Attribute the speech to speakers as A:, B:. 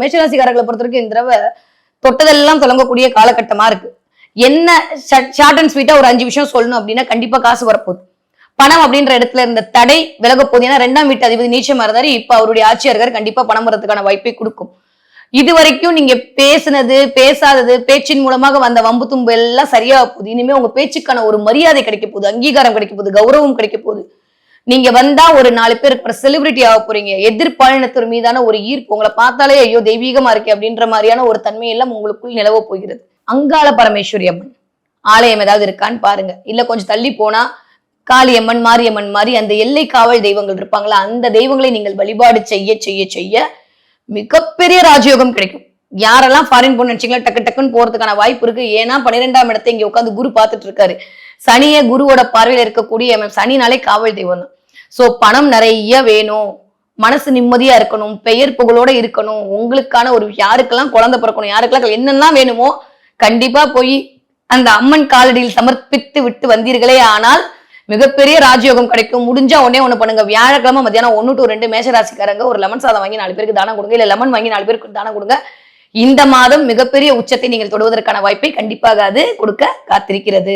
A: மேஷராசிக்காரர்களை பொறுத்த வரைக்கும் இந்த தடவை தொட்டதெல்லாம் தொடங்கக்கூடிய காலகட்டமா இருக்கு. என்ன ஷார்ட் அண்ட் ஸ்வீட்டா ஒரு அஞ்சு விஷயம் சொல்லணும் அப்படின்னா கண்டிப்பா காசு வரப்போகுது. பணம் அப்படின்ற இடத்துல இருந்த தடை விலக போகுது. ஏன்னா ரெண்டாம் வீட்டு அதிபதி நீச்சமா இருந்தாரு இப்ப அவருடைய ஆட்சியர்கள் கண்டிப்பா பணம் வரதுக்கான வாய்ப்பை கொடுக்கும். இது வரைக்கும் நீங்க பேசுனது பேசாதது பேச்சின் மூலமாக வந்த வம்பு தும்பு எல்லாம் சரியா போகுது. இனிமே உங்க பேச்சுக்கான ஒரு மரியாதை கிடைக்க போகுது. அங்கீகாரம் கிடைக்க போகுது. கௌரவம் கிடைக்க போகுது. நீங்க வந்தா ஒரு நாலு பேர் செலிபிரிட்டி ஆக போறீங்க. எதிர்பாலினத்தின் மீதான ஒரு ஈர்ப்பு உங்களை பார்த்தாலே ஐயோ தெய்வீகமா இருக்கே அப்படின்ற மாதிரியான ஒரு தன்மை எல்லாம் உங்களுக்குள் நிலவ போகிறது. அங்காள பரமேஸ்வரி அம்மன். ஆலயம் ஏதாவது இருக்கான்னு பாருங்க. இல்ல கொஞ்சம் தள்ளி போனா காளியம்மன் மாரியம்மன் மாதிரி அந்த எல்லை காவல் தெய்வங்கள் இருப்பாங்களா? அந்த தெய்வங்களை நீங்கள் வழிபாடு செய்ய செய்ய செய்ய மிகப்பெரிய ராஜயோகம் கிடைக்கும். யாரெல்லாம் ஃபாரின் போன நினைச்சீங்களா டக்கு டக்குன்னு போறதுக்கான வாய்ப்பு இருக்கு. ஏன்னா பன்னிரெண்டாம் இடத்தை இங்க உட்காந்து குரு பார்த்துட்டு இருக்காரு. சனிய குருவோட பார்வையில இருக்கக்கூடிய சனினாலே காவல் தெய்வம் தான். சோ பணம் நிறைய வேணும். மனசு நிம்மதியா இருக்கணும். பெயர் புகழோட இருக்கணும். உங்களுக்கான ஒரு யாருக்கெல்லாம் குழந்தை பிறக்கணும் யாருக்கெல்லாம் என்னெல்லாம் வேணுமோ கண்டிப்பா போய் அந்த அம்மன் காலடியில் சமர்ப்பித்து விட்டு வந்தீர்களே ஆனால் மிகப்பெரிய ராஜயோகம் கிடைக்கும். முடிஞ்சா உடனே ஒண்ணு பண்ணுங்க. வியாழக்கிழமை மத்தியானம் ஒன்னு டு ரெண்டு மேஷராசிக்காரங்க ஒரு லெமன் சாதம் வாங்கி நாலு பேருக்கு தானம் கொடுங்க. இல்ல லெமன் வாங்கி நாலு பேருக்கு தானம் கொடுங்க. இந்த மாதம் மிகப்பெரிய உச்சத்தை நீங்கள் தொடுவதற்கான வாய்ப்பை கண்டிப்பாக அது கொடுக்க காத்திருக்கிறது.